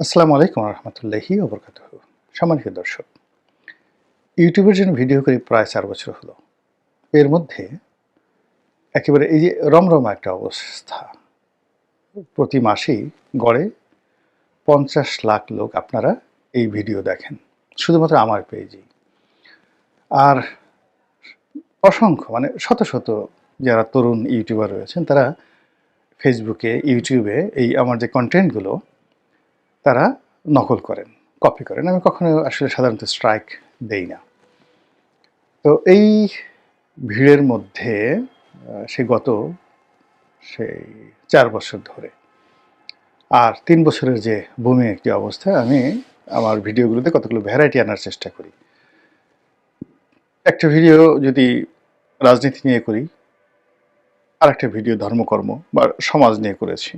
আসসালামু আলাইকুম রহমতুল্লাহি ওবরকাত সম্মানিত দর্শক, ইউটিউবের জন্য ভিডিও করি প্রায় চার বছর হলো। এর মধ্যে একেবারে এই যে রমরমা একটা অবস্থা। প্রতি মাসেই গড়ে পঞ্চাশ লাখ লোক আপনারা এই ভিডিও দেখেন, শুধুমাত্র আমার পেজেই। আর অসংখ্য মানে শত শত যারা তরুণ ইউটিউবার রয়েছেন, তারা ফেসবুকে ইউটিউবে এই আমার যে কন্টেন্টগুলো তারা নকল করেন কপি করেন। আমি কখনো আসলে সাধারণত স্ট্রাইক দেই না। তো এই ভিড়ের মধ্যে সে গত সেই চার বছর ধরে। আর তিন বছরের যে ভূমি একটি অবস্থা, আমি আমার ভিডিওগুলোতে কতগুলো ভ্যারাইটি আনার চেষ্টা করি। একটা ভিডিও যদি রাজনীতি নিয়ে করি আর একটা ভিডিও ধর্মকর্ম বা সমাজ নিয়ে করেছি।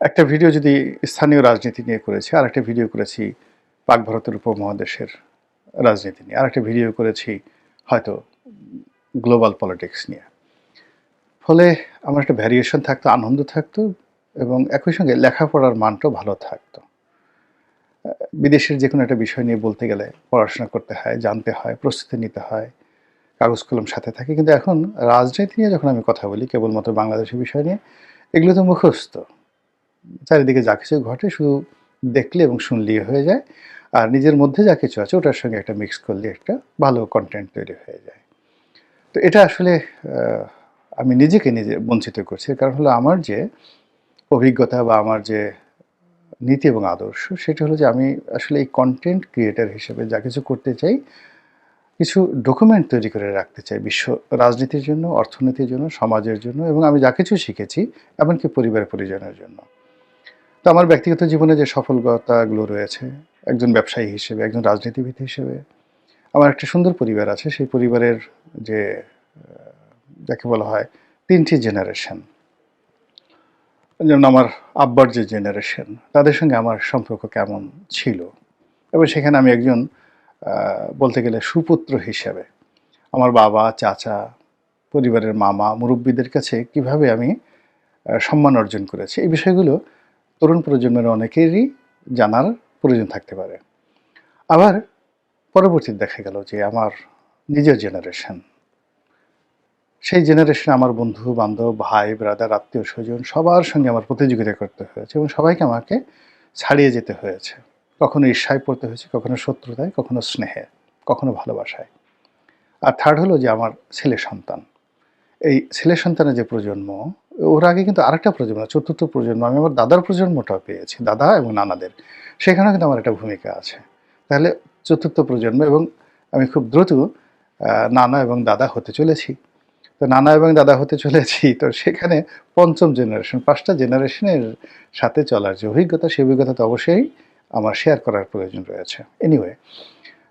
একটা ভিডিও যদি স্থানীয় রাজনীতি নিয়ে করেছি আর একটা ভিডিও করেছি পাক ভারতের উপমহাদেশের রাজনীতি নিয়ে আর একটা ভিডিও করেছি হয়তো গ্লোবাল পলিটিক্স নিয়ে। ফলে আমার একটা ভ্যারিয়েশন থাকতো, আনন্দ থাকতো এবং একই সঙ্গে লেখাপড়ার মানটাও ভালো থাকতো। বিদেশের যে কোনো একটা বিষয় নিয়ে বলতে গেলে পড়াশোনা করতে হয়, জানতে হয়, প্রস্তুতি নিতে হয়, কাগজ কলম সাথে থাকে। কিন্তু এখন রাজনীতি নিয়ে যখন আমি কথা বলি, কেবলমাত্র বাংলাদেশের বিষয় নিয়ে, এগুলো তো মুখস্থ। চারিদিকে যা কিছু ঘটে শুধু দেখলে এবং শুনলেই হয়ে যায়। আর নিজের মধ্যে যা কিছু আছে ওটার সঙ্গে একটা মিক্স করলে একটা ভালো কন্টেন্ট তৈরি হয়ে যায়। তো এটা আসলে আমি নিজেকে নিজে বঞ্চিত করছি। কারণ হলো আমার যে অভিজ্ঞতা বা আমার যে নীতি এবং আদর্শ, সেটা হলো যে আমি আসলে এই কন্টেন্ট ক্রিয়েটার হিসেবে যা কিছু করতে চাই, কিছু ডকুমেন্ট তৈরি করে রাখতে চাই। বিশ্ব রাজনীতির জন্য, অর্থনীতির জন্য, সমাজের জন্য এবং আমি যা কিছু শিখেছি, এমনকি পরিবার পরিজনের জন্য। তো আমার ব্যক্তিগত জীবনে যে সফলতাগুলো রয়েছে, একজন ব্যবসায়ী হিসেবে, একজন রাজনীতিবিদ হিসেবে, আমার একটা সুন্দর পরিবার আছে। সেই পরিবারের যে যাকে বলা হয় তিনটি জেনারেশন যেমন আমার আব্বার যে জেনারেশন তাদের সঙ্গে আমার সম্পর্ক কেমন ছিল? এবং সেখানে আমি একজন বলতে গেলে সুপুত্র হিসেবে আমার বাবা, চাচা, পরিবারের মামা, মুরব্বীদের কাছে কীভাবে আমি সম্মান অর্জন করেছি, এই বিষয়গুলো তরুণ প্রজন্মের অনেকেরই জানার প্রয়োজন থাকতে পারে। আবার পরবর্তীতে দেখা গেল যে আমার নিজের জেনারেশন সেই জেনারেশনে আমার বন্ধু, বান্ধব, ভাই ব্রাদার আত্মীয়, স্বজন সবার সঙ্গে আমার প্রতিযোগিতা করতে হয়েছে এবং সবাইকে আমাকে ছাড়িয়ে যেতে হয়েছে। কখনো ঈর্ষায় পড়তে হয়েছে, কখনো শত্রুতায়, কখনো স্নেহে, কখনো ভালোবাসায়। আর থার্ড হলো যে আমার ছেলে সন্তান। এই ছেলে সন্তানের যে প্রজন্ম ওর আগে কিন্তু আরেকটা প্রজন্ম, চতুর্থ প্রজন্ম, আমি আমার দাদার প্রজন্মটাও পেয়েছি, দাদা এবং নানাদের। সেখানেও কিন্তু আমার একটা ভূমিকা আছে। তাহলে চতুর্থ প্রজন্ম এবং আমি খুব দ্রুত নানা এবং দাদা হতে চলেছি। তো নানা এবং দাদা হতে চলেছি, তো সেখানে পঞ্চম জেনারেশন পাঁচটা জেনারেশনের সাথে চলার যে অভিজ্ঞতা, সেই অভিজ্ঞতা তো অবশ্যই আমার শেয়ার করার প্রয়োজন রয়েছে। এনিওয়ে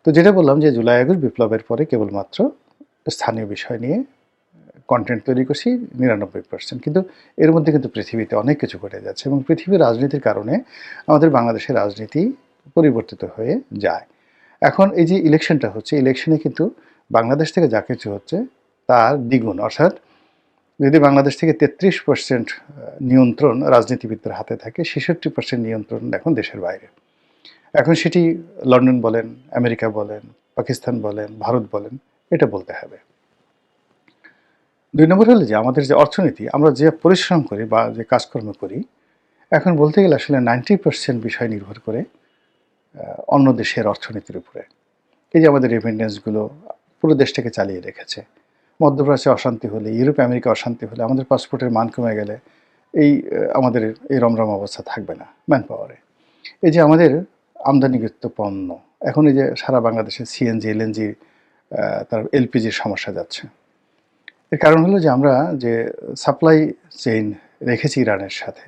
তো যেটা বললাম যে জুলাই আগস্ট বিপ্লবের পরে কেবলমাত্র স্থানীয় বিষয় নিয়ে কন্টেন্ট তৈরি করছি নিরানব্বই পার্সেন্ট কিন্তু এর মধ্যে কিন্তু পৃথিবীতে অনেক কিছু ঘটে যাচ্ছে এবং পৃথিবীর রাজনীতির কারণে আমাদের বাংলাদেশের রাজনীতি পরিবর্তিত হয়ে যায়। এখন এই যে ইলেকশনটা হচ্ছে ইলেকশনে কিন্তু বাংলাদেশ থেকে যা কিছু হচ্ছে তার দ্বিগুণ। অর্থাৎ যদি বাংলাদেশ থেকে তেত্রিশ পার্সেন্ট নিয়ন্ত্রণ রাজনীতিবিদদের হাতে থাকে, ছেষট্টি পার্সেন্ট নিয়ন্ত্রণ এখন দেশের বাইরে। এখন সেটি লন্ডন বলেন, আমেরিকা বলেন, পাকিস্তান বলেন, ভারত বলেন, এটা বলতে হবে। দুই নম্বর হলো যে আমাদের যে অর্থনীতি, আমরা যে পরিশ্রম করি বা যে কাজকর্ম করি, এখন বলতে গেলে আসলে নাইনটি পার্সেন্ট বিষয় নির্ভর করে অন্য দেশের অর্থনীতির উপরে। এই যে আমাদের রেভিডেন্সগুলো পুরো দেশটাকে চালিয়ে রেখেছে। মধ্যপ্রাচ্যে অশান্তি হলে, ইউরোপ আমেরিকা অশান্তি হলে, আমাদের পাসপোর্টের মান কমে গেলে এই আমাদের এই রমরম অবস্থা থাকবে না ম্যান পাওয়ারে এই যে আমাদের আমদানিকৃত পণ্য, এখন এই যে সারা বাংলাদেশে সিএনজি এলএনজি তার এলপিজির সমস্যা যাচ্ছে। এর কারণ হলো যে আমরা যে সাপ্লাই চেইন রেখেছি ইরানের সাথে,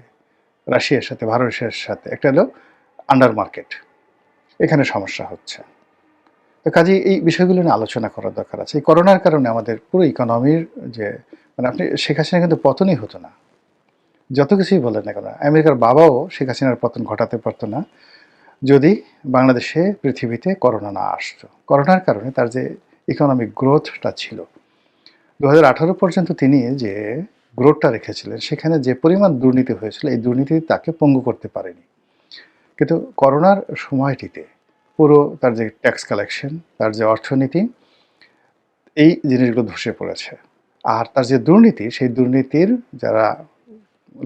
রাশিয়ার সাথে, ভারতের সাথে, একটা হলো আন্ডার মার্কেট এখানে সমস্যা হচ্ছে। তো কাজে এই বিষয়গুলো নিয়ে আলোচনা করার দরকার আছে। এই করোনার কারণে আমাদের পুরো ইকোনমির যে মানে আপনি শেখ হাসিনা কিন্তু পতনই হতো না। যত কিছুই বলেন না কেন, আমেরিকার বাবাও শেখ হাসিনার পতন ঘটাতে পারতো না। যদি বাংলাদেশে, পৃথিবীতে করোনা না আসতো। করোনার কারণে তার যে ইকোনমিক গ্রোথটা ছিল দু হাজার আঠারো পর্যন্ত তিনি যে গ্রোথটা রেখেছিলেন, সেখানে যে পরিমাণ দুর্নীতি হয়েছিল, এই দুর্নীতি তাকে পঙ্গু করতে পারেনি। কিন্তু করোনার সময়টিতে পুরো তার যে ট্যাক্স কালেকশন তার যে অর্থনীতি, এই জিনিসগুলো ধসে পড়েছে। আর তার যে দুর্নীতি, সেই দুর্নীতির যারা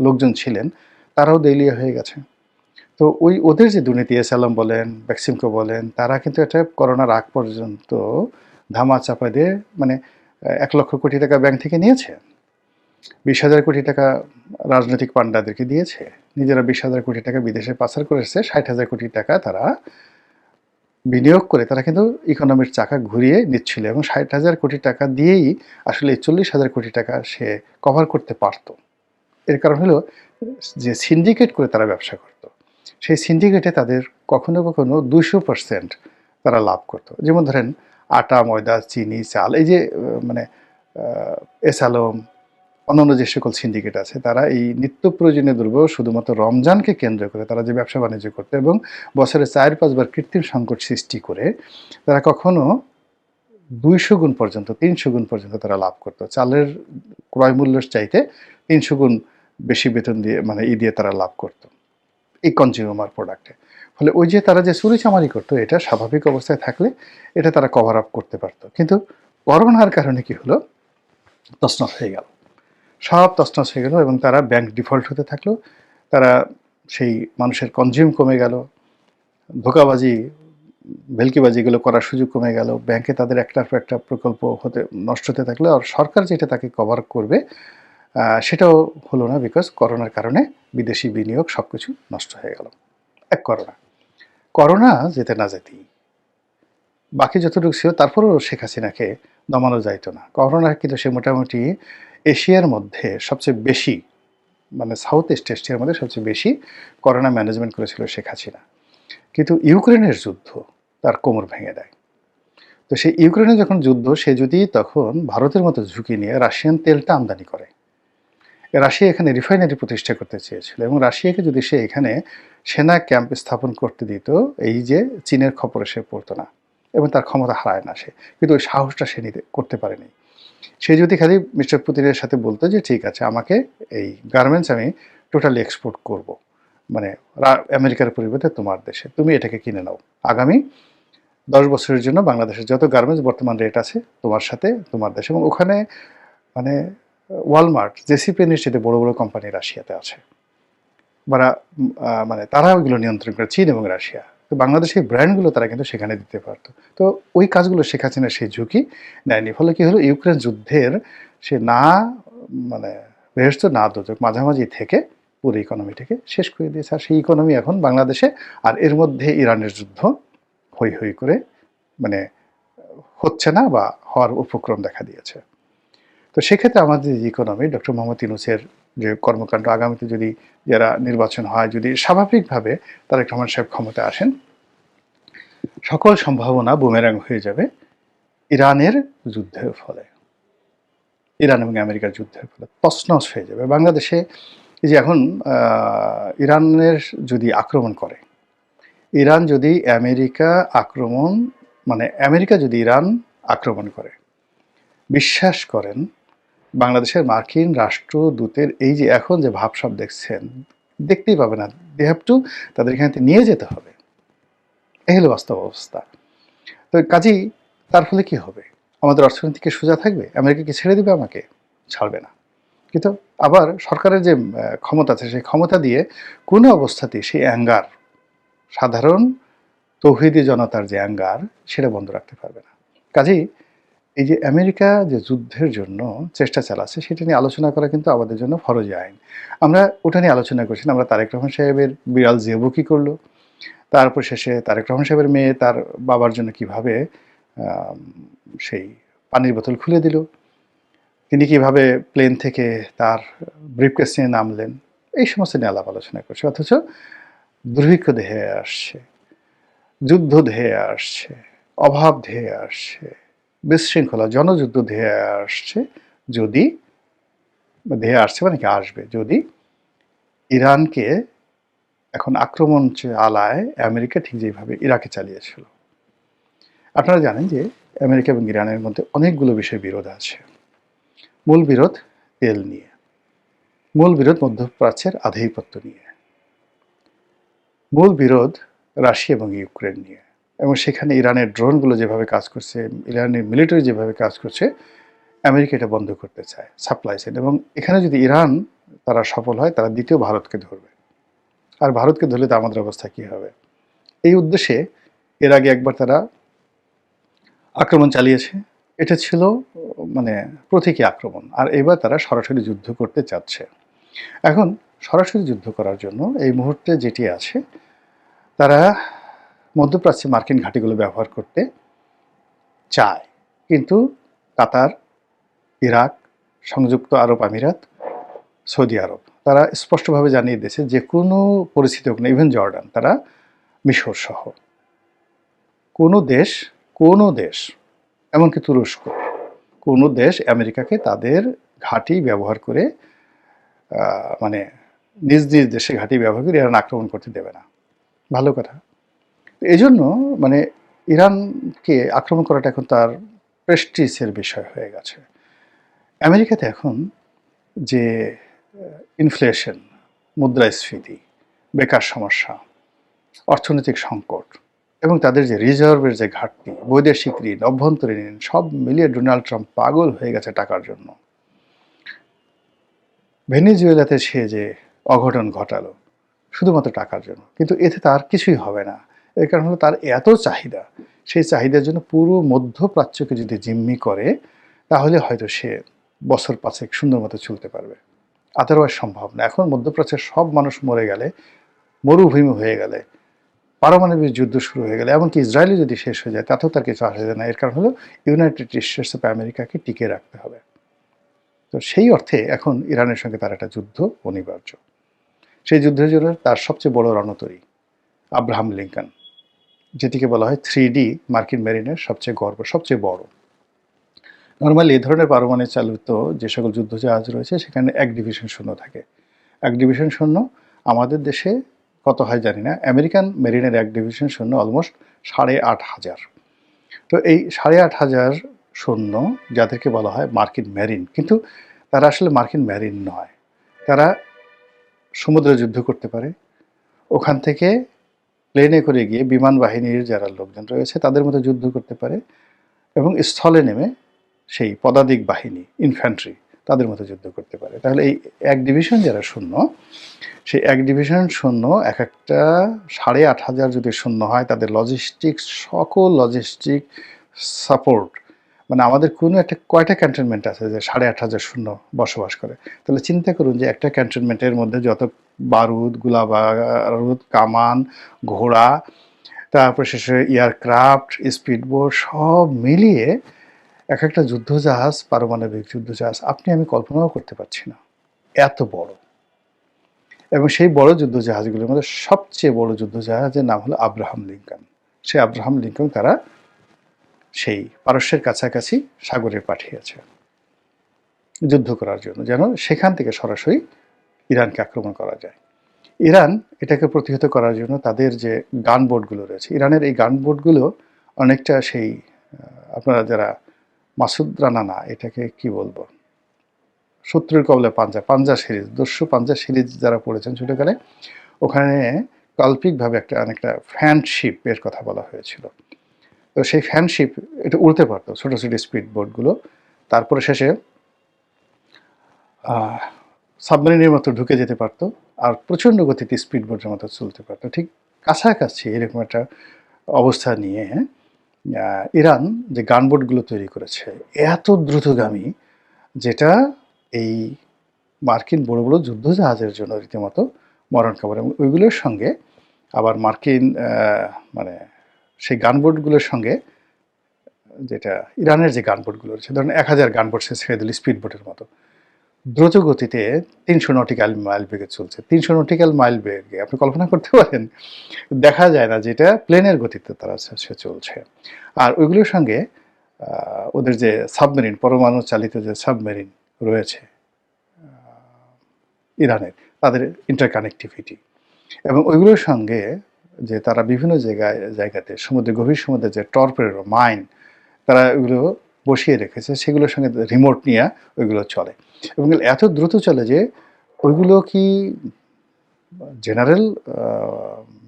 লোকজন ছিলেন, তারাও দেলিয়া হয়ে গেছে। তো ওই ওদের যে দুর্নীতি এস আলম বলেন ভ্যাকসিমকো বলেন, তারা কিন্তু এটা করোনার আগ পর্যন্ত ধামা চাপা দিয়ে মানে এক লক্ষ কোটি টাকা ব্যাংক থেকে নিয়েছে। বিশ হাজার কোটি টাকা রাজনৈতিক পান্ডাদেরকে দিয়েছে। নিজেরা বিশ হাজার কোটি টাকা বিদেশে পাচার করেছে, ষাট হাজার কোটি টাকা তারা বিনিয়োগ করে, তারা কিন্তু ইকোনমির চাকা ঘুরিয়ে নিচ্ছিল এবং ষাট হাজার কোটি টাকা দিয়েই আসলে চল্লিশ হাজার কোটি টাকা সে কভার করতে পারতো। এর কারণ হলো যে সিন্ডিকেট করে তারা ব্যবসা করত। সেই সিন্ডিকেটে তাদের কখনো কখনো দুশো পার্সেন্ট তারা লাভ করত। যেমন ধরেন আটা ময়দা চিনি চাল এই যে মানে আহ, এস আলম অন্যান্য যে সকল সিন্ডিকেট আছে তারা এই নিত্য প্রয়োজনীয় দ্রব্য শুধুমাত্র রমজানকে কেন্দ্র করে তারা যে ব্যবসা বাণিজ্য করতো এবং বছরে চার পাঁচবার কৃত্রিম সংকট সৃষ্টি করে তারা কখনো দুইশো গুণ পর্যন্ত তিনশো গুণ পর্যন্ত তারা লাভ করতো। চালের ক্রয় মূল্যের চাইতে তিনশো গুণ বেশি বেতন দিয়ে মানে ই দিয়ে তারা লাভ করতো। এই কনজিউমার প্রোডাক্টে ফলে ওই যে তারা যে চুরি চামারি করতো, এটা স্বাভাবিক অবস্থায় থাকলে এটা তারা কভার আপ করতে পারতো। কিন্তু করোনার কারণে কি হলো? তছনছ হয়ে গেল। সব তছনছ হয়ে গেল এবং তারা ব্যাংক ডিফল্ট হতে থাকল। তারা সেই মানুষের কনজিউম কমে গেল। ধোকাবাজি ভেলকিবাজিগুলো করার সুযোগ কমে গেল। ব্যাংকে তাদের একটার পর একটা প্রকল্প হতে নষ্ট হতে থাকল আর সরকার যেটা তাকে কভার করবে সেটাও হলো না বিকজ করোনার কারণে বিদেশি বিনিয়োগ সব কিছু নষ্ট হয়ে গেল। এক করোনা। করোনা যেতে না যেতেই। বাকি যতটুকু ছিল, তারপরেও শেখ হাসিনাকে দমানো যাইতো না। করোনা কিন্তু সে মোটামুটি এশিয়ার মধ্যে সবচেয়ে বেশি মানে সাউথ ইস্ট এশিয়ার মধ্যে সবচেয়ে বেশি করোনা ম্যানেজমেন্ট করেছিল শেখ হাসিনা। কিন্তু ইউক্রেনের যুদ্ধ তার কোমর ভেঙে দেয়। তো সেই ইউক্রেনে যখন যুদ্ধ, সে যদি তখন ভারতের মতো ঝুঁকি নিয়ে রাশিয়ান তেলটা আমদানি করে রাশিয়া এখানে রিফাইনারি প্রতিষ্ঠা করতে চেয়েছিল এবং রাশিয়াকে যদি সে এখানে সেনা ক্যাম্প স্থাপন করতে দিত, এই যে চীনের খবরে সে পড়তো না এবং তার ক্ষমতা হারায় না সে। কিন্তু ওই সাহসটা সে নিতে, করতে পারেনি। সে যদি খালি মিস্টার পুতিনের সাথে বলতো যে, ঠিক আছে, আমাকে এই গার্মেন্টস আমি টোটালি এক্সপোর্ট করব। মানে আমেরিকার পরিবর্তে তোমার দেশে। তুমি এটাকে কিনে নাও। আগামী দশ বছরের জন্য বাংলাদেশের যত গার্মেন্টস বর্তমান রেট আছে, তোমার সাথে, তোমার দেশে। এবং ওখানে মানে ওয়ালমার্ট জেসি পেনির সাথে বড় বড় কোম্পানি রাশিয়াতে আছে। বা মানে তারা ওইগুলো নিয়ন্ত্রণ করে, চীন এবং রাশিয়া। তো বাংলাদেশের ব্র্যান্ডগুলো তারা কিন্তু সেখানে দিতে পারতো। তো ওই কাজগুলো শেখ হাসিনা সেই ঝুঁকি নেয়নি। ফলে কী হলো? ইউক্রেন যুদ্ধের সে না মানে বৃহস্ত না দোজক মাঝামাঝি থেকে পুরো ইকোনমিটাকে শেষ করে দিয়েছে। আর সেই ইকোনমি এখন বাংলাদেশে আর এর মধ্যে ইরানের যুদ্ধ হই হই করে মানে হচ্ছে না বা হওয়ার উপক্রম দেখা দিয়েছে। তো সেক্ষেত্রে আমাদের ইকোনমি ডক্টর মোহাম্মদ ইউনুসের যে কর্মকাণ্ড, আগামীতে যদি যারা নির্বাচন হয়, যদি স্বাভাবিকভাবে তারেক রহমান সাহেব ক্ষমতায় আসেন, সকল সম্ভাবনা বুমেরাং হয়ে যাবে ইরানের যুদ্ধের ফলে। ইরান এবং আমেরিকার যুদ্ধের ফলে তছনছ হয়ে যাবে। বাংলাদেশে এই যে এখন ইরানের যদি আক্রমণ করে, ইরান যদি আমেরিকা আক্রমণ মানে আমেরিকা যদি ইরান আক্রমণ করে, বিশ্বাস করেন বাংলাদেশের মার্কিন রাষ্ট্রদূতের এই যে এখন যে ভাবসাব দেখছেন, দেখতেই পাবে না। দে হ্যাভ টু তাদের এখানে নিয়ে যেতে হবে। এই হলো বাস্তব অবস্থা। তো কাজেই তার ফলে কি হবে? আমাদের অর্থনীতিকে সোজা থাকবে? আমেরিকা কি ছেড়ে দিবে আমাকে? ছাড়বে না। কিন্তু আবার সরকারের যে ক্ষমতা আছে, সেই ক্ষমতা দিয়ে কোনো অবস্থাতেই সেই অ্যাঙ্গার, সাধারণ তৌহিদি জনতার যে অ্যাঙ্গার, সেটা বন্ধ রাখতে পারবে না। কাজেই এই যে আমেরিকা যে যুদ্ধের জন্য চেষ্টা চালাচ্ছে, সেটা নিয়ে আলোচনা করা কিন্তু আমাদের জন্য ফরজ আইন। আমরা ওটা নিয়ে আলোচনা করছি। আমরা তারেক রহমান সাহেবের বিড়াল জেবু কী করল? তারপর শেষে তারেক রহমান সাহেবের মেয়ে তার বাবার জন্য কীভাবে সেই পানির বোতল খুলে দিল? তিনি কীভাবে প্লেন থেকে তার ব্রিফকেস নিয়ে নামলেন? এই সমস্ত নিয়ে আলাপ আলোচনা করছে। অথচ দুর্ভিক্ষ দেহে আসছে, যুদ্ধ ধেয়ে আসছে, অভাব ধেয়ে আসছে। বিশৃঙ্খলা, জনযুদ্ধ ধেয়ে আসছে, যদি, ধেয়ে আসছে মানে কি আসবে, যদি ইরানকে এখন আক্রমণ আলায় আমেরিকা ঠিক যেভাবে ইরাকে চালিয়েছিল। আপনারা জানেন যে আমেরিকা এবং ইরানের মধ্যে অনেকগুলো বিষয়ে বিরোধ আছে। মূল বিরোধ তেল নিয়ে। মূল বিরোধ মধ্যপ্রাচ্যের আধিপত্য নিয়ে। মূল বিরোধ রাশিয়া এবং ইউক্রেন নিয়ে। এবং সেখানে ইরানের ড্রোনগুলো যেভাবে কাজ করছে, ইরানের মিলিটারি যেভাবে কাজ করছে, আমেরিকা এটা বন্ধ করতে চায়, সাপ্লাই চেন এবং এখানে যদি ইরান তারা সফল হয়, তারা দ্বিতীয় ভারতকে ধরবে। আর ভারতকে ধরলে তো আমাদের অবস্থা কী হবে? এই উদ্দেশ্যে এর আগে একবার তারা আক্রমণ চালিয়েছে। এটা ছিল মানে প্রতীকী আক্রমণ। আর এবার তারা সরাসরি যুদ্ধ করতে চাচ্ছে। এখন সরাসরি যুদ্ধ করার জন্য এই মুহূর্তে যেটি আছে, তারা মধ্যপ্রাচ্যে মার্কিন ঘাঁটিগুলো ব্যবহার করতে চায়। কিন্তু কাতার, ইরাক, সংযুক্ত আরব আমিরাত, সৌদি আরব, তারা স্পষ্টভাবে জানিয়ে দিয়েছে যে কোনো পরিস্থিতি হোক না, ইভেন জর্ডান, তারা মিশর সহ কোনো দেশ কোনো দেশ, এমনকি তুরস্ক, কোনো দেশ আমেরিকাকে তাদের ঘাঁটি ব্যবহার করে মানে নিজ নিজ দেশে ঘাঁটি ব্যবহার করে ইরান আক্রমণ করতে দেবে না। ভালো কথা। এই জন্য মানে ইরানকে আক্রমণ করাটা এখন তার প্রেস্টিজের বিষয় হয়ে গেছে। আমেরিকাতে এখন যে ইনফ্লেশন মুদ্রাস্ফীতি, বেকার সমস্যা, অর্থনৈতিক সংকট এবং তাদের যে রিজার্ভের যে ঘাটতি, বৈদেশিক ঋণ, অভ্যন্তরীণ ঋণ, সব মিলিয়ে ডোনাল্ড ট্রাম্প পাগল হয়ে গেছে টাকার জন্য। ভেনিজুয়েলাতে সে যে অঘটন ঘটালো, শুধুমাত্র টাকার জন্য, কিন্তু এতে তার কিছুই হবে না। এর কারণ হলো তার এত চাহিদা। সেই চাহিদার জন্য পুরো মধ্যপ্রাচ্যকে যদি জিম্মি করে, তাহলে হয়তো সে বছর পাঁচেক সুন্দর মতো চলতে পারবে। আদারওয়াইজ সম্ভব না। এখন মধ্যপ্রাচ্যের সব মানুষ মরে গেলে, মরুভূমি হয়ে গেলে, পারমাণবিক যুদ্ধ শুরু হয়ে গেলে, এমনকি ইসরায়েলি যদি শেষ হয়ে যায়, তাতেও তার কিছু আসে যায় না। এর কারণ হলো ইউনাইটেড স্টেটস অফ আমেরিকাকে টিকে রাখতে হবে। তো সেই অর্থে এখন ইরানের সঙ্গে তার একটা যুদ্ধ অনিবার্য। সেই যুদ্ধের জন্য তার সবচেয়ে বড় রণতরী, আব্রাহাম লিঙ্কন। যেটিকে বলা হয় থ্রি ডি মার্কিন মেরিনের সবচেয়ে গর্ব, সবচেয়ে বড়। নর্মালি এই ধরনের পারমাণবিক চালিত যে সকল যুদ্ধজাহাজ রয়েছে, সেখানে এক ডিভিশন শূন্য থাকে। এক ডিভিশন শূন্য আমাদের দেশে কত হয় জানি না, আমেরিকান মেরিনের এক ডিভিশন শূন্য অলমোস্ট সাড়ে আট হাজার। তো এই সাড়ে আট হাজার সৈন্য যাদেরকে বলা হয় মার্কিন মেরিন, কিন্তু তারা আসলে মার্কিন মেরিন নয়। তারা সমুদ্রে যুদ্ধ করতে পারে। ওখান থেকে প্লেনে করে গিয়ে বিমান বাহিনীর যারা লোকজন রয়েছে, তাদের মধ্যে যুদ্ধ করতে পারে এবং স্থলে নেমে সেই পদাতিক বাহিনী ইনফ্যান্ট্রি তাদের মধ্যে যুদ্ধ করতে পারে। তাহলে এই এক ডিভিশন যারা শূন্য, সেই এক ডিভিশন শূন্য এক একটা সাড়ে আট হাজার যদি শূন্য হয়, তাদের লজিস্টিক সকল লজিস্টিক সাপোর্ট মানে আমাদের কোনো একটা কয়টা ক্যান্টনমেন্ট আছে যে সাড়ে আট হাজার শূন্য বসবাস করে? তাহলে চিন্তা করুন যে একটা ক্যান্টনমেন্টের মধ্যে যত বারুদ, গুলাবারুদ, কামান, ঘোড়া, তারপর শেষে এয়ারক্রাফট স্পিডবোট সব মিলিয়ে এক একটা যুদ্ধজাহাজ, পারমাণবিক যুদ্ধজাহাজ, আপনি আমি কল্পনাও করতে পারছি না। এত বড়। এবং সেই বড় যুদ্ধজাহাজগুলোর মধ্যে সবচেয়ে বড় যুদ্ধজাহাজের নাম হলো আব্রাহাম লিঙ্কন। সেই আব্রাহাম লিঙ্কন তারা সেই পারস্যের কাছাকাছি সাগরে পাঠিয়েছে। যুদ্ধ করার জন্য, যেন সেখান থেকে সরাসরি ইরানকে আক্রমণ করা যায়। ইরান এটাকে প্রতিহত করার জন্য তাদের যে গান বোর্ডগুলো রয়েছে, ইরানের এই গান বোর্ডগুলো অনেকটা সেই আপনারা যারা মাসুদ রানা না, এটাকে কি বলব? শত্রুর কবলে পাঞ্জা পাঞ্জা সিরিজ, দস্যু পাঞ্জা সিরিজ যারা পড়েছেন ছোটকালে, ওখানে কাল্পিকভাবে একটা, অনেকটা ফ্যানশিপ এর কথা বলা হয়েছিল। তো সেই ফ্যানশিপ এটা উড়তে পারতো, ছোটো ছোটো স্পিড বোটগুলো তারপরে শেষে সাবমেরিনের মতো ঢুকে যেতে পারতো আর প্রচণ্ড গতিতে স্পিড বোটের মতো চলতে পারতো। ঠিক কাছাকাছি এরকম একটা অবস্থা নিয়ে ইরান যে গানবোটগুলো তৈরি করেছে, এত দ্রুতগামী যেটা এই মার্কিন বড় বড় যুদ্ধজাহাজের জন্য রীতিমতো মরণ খাবার এবং ওইগুলোর সঙ্গে আবার মার্কিন মানে সেই গানবোটগুলোর সঙ্গে যেটা ইরানের যে গানবোটগুলো রয়েছে, ধরেন এক হাজার গানবোট সে ছেড়ে দিল স্পিড মতো। দ্রুত গতিতে তিনশো নটিক্যাল মাইল বেগে চলছে। তিনশো নটিক্যাল মাইল বেগে, আপনি কল্পনা করতে পারেন, দেখা যায় না যেটা প্লেনের গতিতে তারা সে চলছে। আর ওইগুলোর সঙ্গে ওদের যে সাবমেরিন, পরমাণু চালিত যে সাবমেরিন রয়েছে ইরানের, তাদের ইন্টারকানেক্টিভিটি এবং ওইগুলোর সঙ্গে যে তারা বিভিন্ন জায়গায়, জায়গাতে, সমুদ্রে, গভীর সমুদ্রে যে টর্পের মাইন তারা ওইগুলো বসিয়ে রেখেছে, সেগুলোর সঙ্গে রিমোট নিয়ে ওইগুলো চলে। এবং এত দ্রুত চলে যে ওইগুলো কি জেনারেল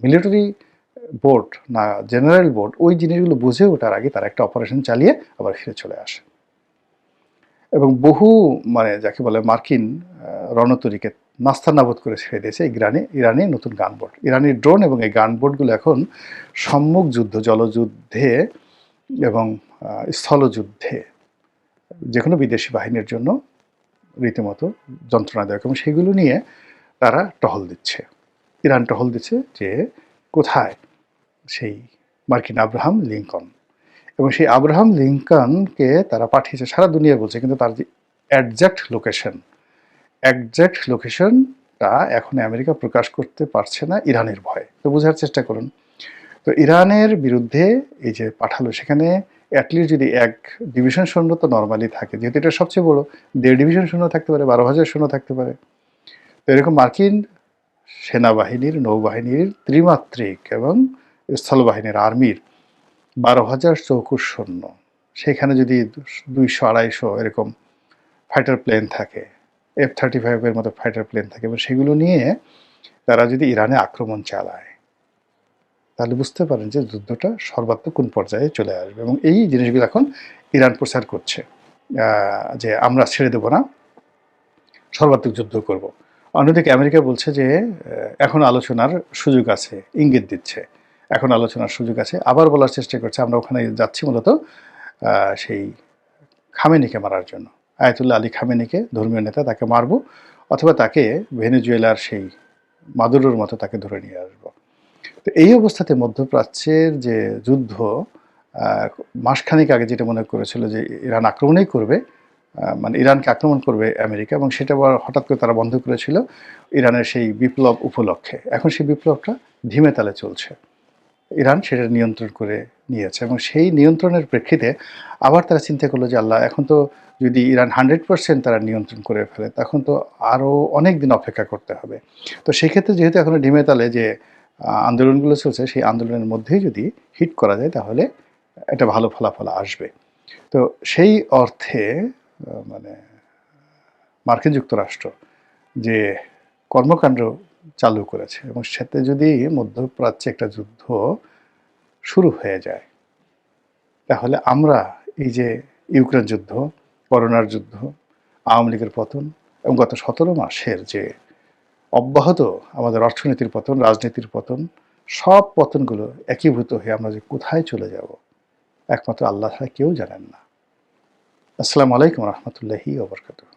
মিলিটারি বোর্ড না জেনারেল বোর্ড ওই জিনিসগুলো বুঝে ওঠার আগে তারা একটা অপারেশন চালিয়ে আবার ফিরে চলে আসে। এবং বহু মানে যাকে বলে মার্কিন রণতরীকে নাস্তানাবোধ করে ছেড়ে দিয়েছে ইরানে ইরানি নতুন গানবোট ইরানি ড্রোন এবং এই গানবোটগুলো এখন সম্মুখ যুদ্ধ, জলযুদ্ধে এবং স্থলযুদ্ধে যে কোনো বিদেশি বাহিনীর জন্য রীতিমতো যন্ত্রণা যন্ত্রণাদায়ক এবং সেগুলো নিয়ে তারা টহল দিচ্ছে। ইরান টহল দিচ্ছে যে কোথায়? সেই মার্কিন আব্রাহাম লিঙ্কন। এবং সেই আব্রাহাম লিঙ্কনকে তারা পাঠিয়েছে, সারা দুনিয়া বলছে, কিন্তু তার যে অ্যাডজাক্ট লোকেশন অ্যাডজাক্ট লোকেশনটা এখন আমেরিকা প্রকাশ করতে পারছে না ইরানের ভয়ে। তো বোঝার চেষ্টা করুন। তো ইরানের বিরুদ্ধে এই যে পাঠালো, সেখানে অ্যাটলিস্ট যদি এক ডিভিশন সৈন্য তো নর্মালি থাকে, যেহেতু এটা সবচেয়ে বড়, দেড় ডিভিশন সৈন্য থাকতে পারে, বারো হাজার সৈন্য থাকতে পারে। তো এরকম মার্কিন সেনাবাহিনীর, নৌবাহিনীর ত্রিমাত্রিক এবং স্থলবাহিনীর আর্মির বারো হাজার চৌকুশ সৈন্য, সেখানে যদি দুইশো, আড়াইশো এরকম ফাইটার প্লেন থাকে এফ থার্টি ফাইভের মতো ফাইটার প্লেন থাকে। এবং সেগুলো নিয়ে তারা যদি ইরানে আক্রমণ চালায়, তাহলে বুঝতে পারেন যে যুদ্ধটা সর্বাত্মক কোন পর্যায়ে চলে আসবে। এবং এই জিনিসগুলো এখন ইরান প্রচার করছে যে আমরা ছেড়ে দেবো না, সর্বাত্মক যুদ্ধ করব। অন্যদিকে আমেরিকা বলছে যে এখন আলোচনার সুযোগ আছে, ইঙ্গিত দিচ্ছে। এখন আলোচনার সুযোগ আছে, আবার বলার চেষ্টা করছে। আমরা ওখানে যাচ্ছি মূলত সেই খামেনিকে মারার জন্য। আয়াতুল্লাহ আলী খামেনিকে ধর্মীয় নেতা তাকে মারবো, অথবা তাকে ভেনেজুয়েলার সেই মাদুরোর মতো তাকে ধরে নিয়ে আসব। তো এই অবস্থাতে মধ্যপ্রাচ্যের যে যুদ্ধ মাসখানেক আগে যেটা মনে করেছিল যে ইরান আক্রমণই করবে মানে ইরানকে আক্রমণ করবে আমেরিকা, এবং সেটা আবার হঠাৎ করে তারা বন্ধ করেছিল ইরানের সেই বিপ্লব উপলক্ষে। এখন সেই বিপ্লবটা ধীমে তালে চলছে। ইরান সেটা নিয়ন্ত্রণ করে নিয়েছে এবং সেই নিয়ন্ত্রণের প্রেক্ষিতে আবার তারা চিন্তা করল যে আল্লাহ, এখন তো যদি ইরান হান্ড্রেড পার্সেন্ট তারা নিয়ন্ত্রণ করে ফেলে, তখন তো আরও অনেক দিন অপেক্ষা করতে হবে। তো সেক্ষেত্রে যেহেতু এখনও ডিমে তালে যে আন্দোলনগুলো চলছে, সেই আন্দোলনের মধ্যেই যদি হিট করা যায়, তাহলে একটা ভালো ফলাফল আসবে। তো সেই অর্থে মানে মার্কিন যুক্তরাষ্ট্র যে কর্মকাণ্ড চালু করেছে এবং সাথে যদি মধ্যপ্রাচ্যে একটা যুদ্ধ শুরু হয়ে যায়, তাহলে আমরা এই যে ইউক্রেন যুদ্ধ, করোনার যুদ্ধ, আওয়ামী লীগের পতন এবং গত সতেরো মাসের যে অব্যাহত আমাদের অর্থনীতির পতন, রাজনীতির পতন, সব পতনগুলো একীভূত হয়ে আমরা যে কোথায় চলে যাব, একমাত্র আল্লাহ ছাড়া কেউ জানেন না। আসসালামু আলাইকুম রহমতুল্লাহি ওবরকাতুহ